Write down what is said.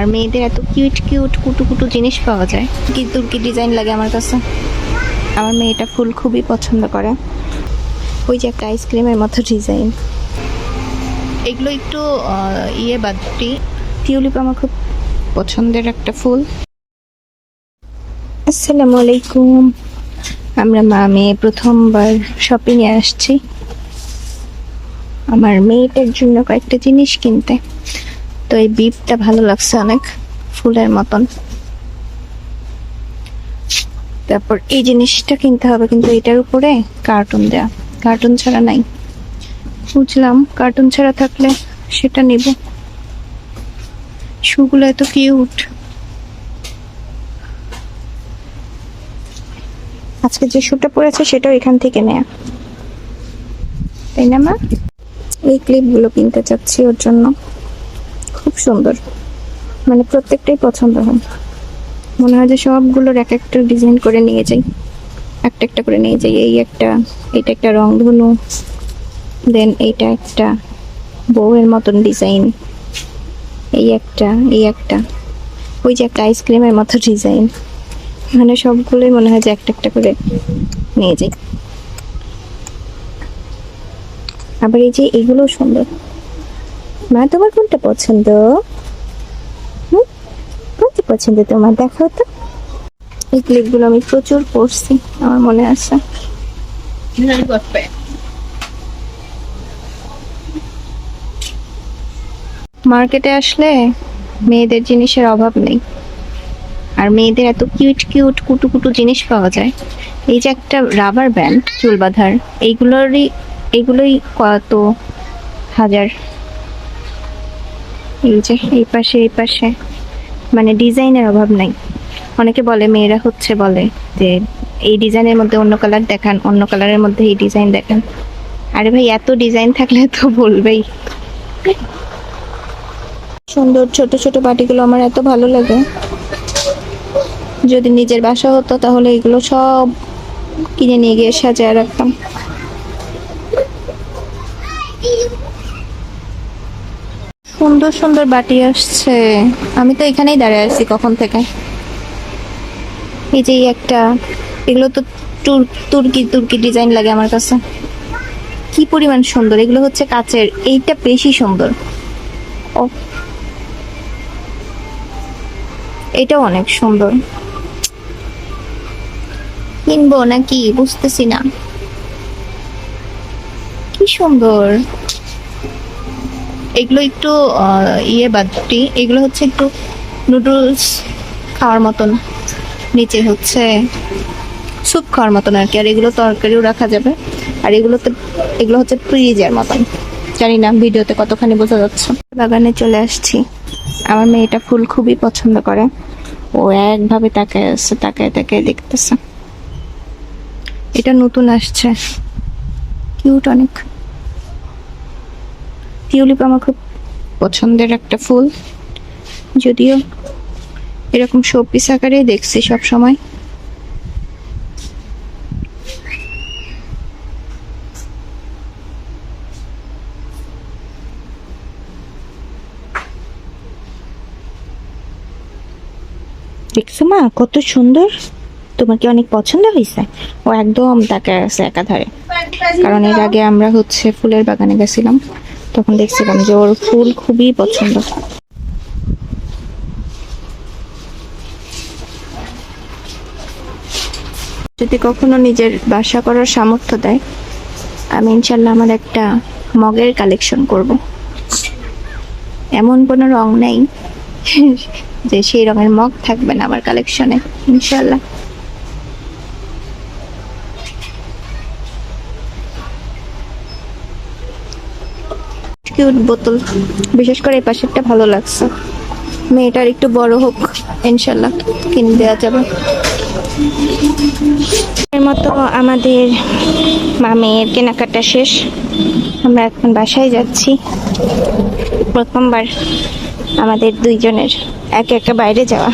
আর মেয়েদের এত cute cute কুটু কুটু জিনিস পাওয়া যায়। কি তুর্কি ডিজাইন লাগে আমার কাছে? আমার মেয়েটা ফুল খুবই পছন্দ করে। ওই যে একটা আইসক্রিমের মতো ডিজাইন এগুলো একটু ইয়ে বাদটি টিউলিপ আমার খুব পছন্দের একটা ফুল। আসসালামু আলাইকুম। আমরা মা মেয়ে প্রথমবার শপিংয়ে আসছি। আমার মেয়েটার জন্য কয়েকটা জিনিস কিনতে। তো এই বিপটা ভালো লাগছে অনেক, ফুলের মতন। তারপর এই জিনিসটা কিনতে হবে কিন্তু এটার উপরে কার্টুন দেয়া। কার্টুন ছাড়া নাই। বুঝলাম কার্টুন ছাড়া থাকলে সেটা নিব। শুগুলো এত কিউট আজকে যে শুটা পড়েছে সেটাও এখান থেকে নেয়া। তাই না, মা? এই ক্লিপগুলো কিনতে চাচ্ছি ওর জন্য। খুব সুন্দর। মানে প্রত্যেকটাই পছন্দ হয়। মনে হয় যে সবগুলোর এক একটা ডিজাইন করে নিয়ে যাই। একটা একটা করে নিয়ে যাই। এই একটা এটা একটা রংধনু দেন এইটা একটা বউয়ের মতন ডিজাইন এই একটা এই একটা। ওই যে একটা আইসক্রিমের মতো ডিজাইন মানে সবগুলোই মনে হয় যে একটা একটা করে নিয়ে যাই। আবার এই যে এগুলো সুন্দর। মা, তোমার কোনটা পছন্দ? কোনটা পছন্দ তোমার? তো। এই ক্লিপগুলো আমি প্রচুর পড়ছি, আমার মনে আছে। মার্কেটে আসলে মেয়েদের জিনিসের অভাব নেই। আর মেয়েদের এত কিউট কিউট, কুটু কুটু জিনিস পাওয়া যায়। এই যে একটা রাবার ব্যান্ড, চুল বাঁধার, এইগুলোরই, এইগুলোই কত হাজার এই যে, এই পাশে এই পাশে। মানে ডিজাইনের অভাব নাই। অনেকে বলে, মেয়েরা হচ্ছে বলে যে, এই ডিজাইনের মধ্যে অন্য কালার দেখান, অন্য কালারের মধ্যে এই ডিজাইন দেখান। আরে ভাই, এত ডিজাইন থাকলে তো বলবেই। সুন্দর ছোট ছোট বাটিগুলো আমার এত ভালো লাগে। যদি নিজের বাসা হতো, তাহলে এগুলো সব কিনে নিয়ে গিয়ে সাজায় রাখতাম। সুন্দর সুন্দর বাটি আসছে। আমি তো এখানেই দাঁড়িয়ে আছি কখন থেকে। এই যে একটা, এগুলো তো তুর্কি তুর্কি ডিজাইন লাগে আমার কাছে। কি পরিমাণ সুন্দর, এগুলো হচ্ছে কাচের, এইটা বেশি সুন্দর। ও এটাও অনেক সুন্দর। কিনবো নাকি? বুঝতেছি না। কি সুন্দর। এগুলো একটু ইয়ে বাদটি এগুলো হচ্ছে একটু নুডলস খাওয়ার মতন। নিচে হচ্ছে স্যুপ খাওয়ার মতন আর কি। আর এগুলো তরকারিও রাখা যাবে। আর এগুলোতে, এগুলো হচ্ছে ফ্রিজের মতন। জানি না, ভিডিওতে কতখানি বোঝা যাচ্ছে। বাগানে চলে আসছি। আমার মেয়েটা ফুল খুবই পছন্দ করে। ও একভাবে তাকায় আসছে তাকায় তাকায় দেখতেছে। এটা নতুন আসছে। কিউট অনেক। টিউলিপ আমার খুব পছন্দের একটা ফুল। যদিও এরকম শোপিস আকারে দেখছি সব সময় দেখছ মা, কত সুন্দর। তোমার কি অনেক পছন্দ হয়েছে ও একদম তাকে আছে একাধারে। কারণ এর আগে আমরা হচ্ছে ফুলের বাগানে গেছিলাম। তখন দেখছিলাম যে ওর ফুল খুবই পছন্দ। যদি কখনো নিজের বাসা করার সামর্থ্য দেয়, আমি ইনশাল্লাহ আমার একটা মগের কালেকশন করব। এমন কোনো রং নেই যে সেই রঙের মগ থাকবে না আমার কালেকশনে, ইনশাল্লাহ। কিউট বোতল। বিশেষ করে এই পাশেরটা ভালো লাগছে। মেয়েটার একটু বড় হোক, ইনশাল্লাহ কিনে দেওয়া যাবে। এর মতো আমাদের মামের কেনাকাটা শেষ। আমরা এখন বাসায় যাচ্ছি। প্রথমবার আমাদের দুইজনের একে একে বাইরে যাওয়া।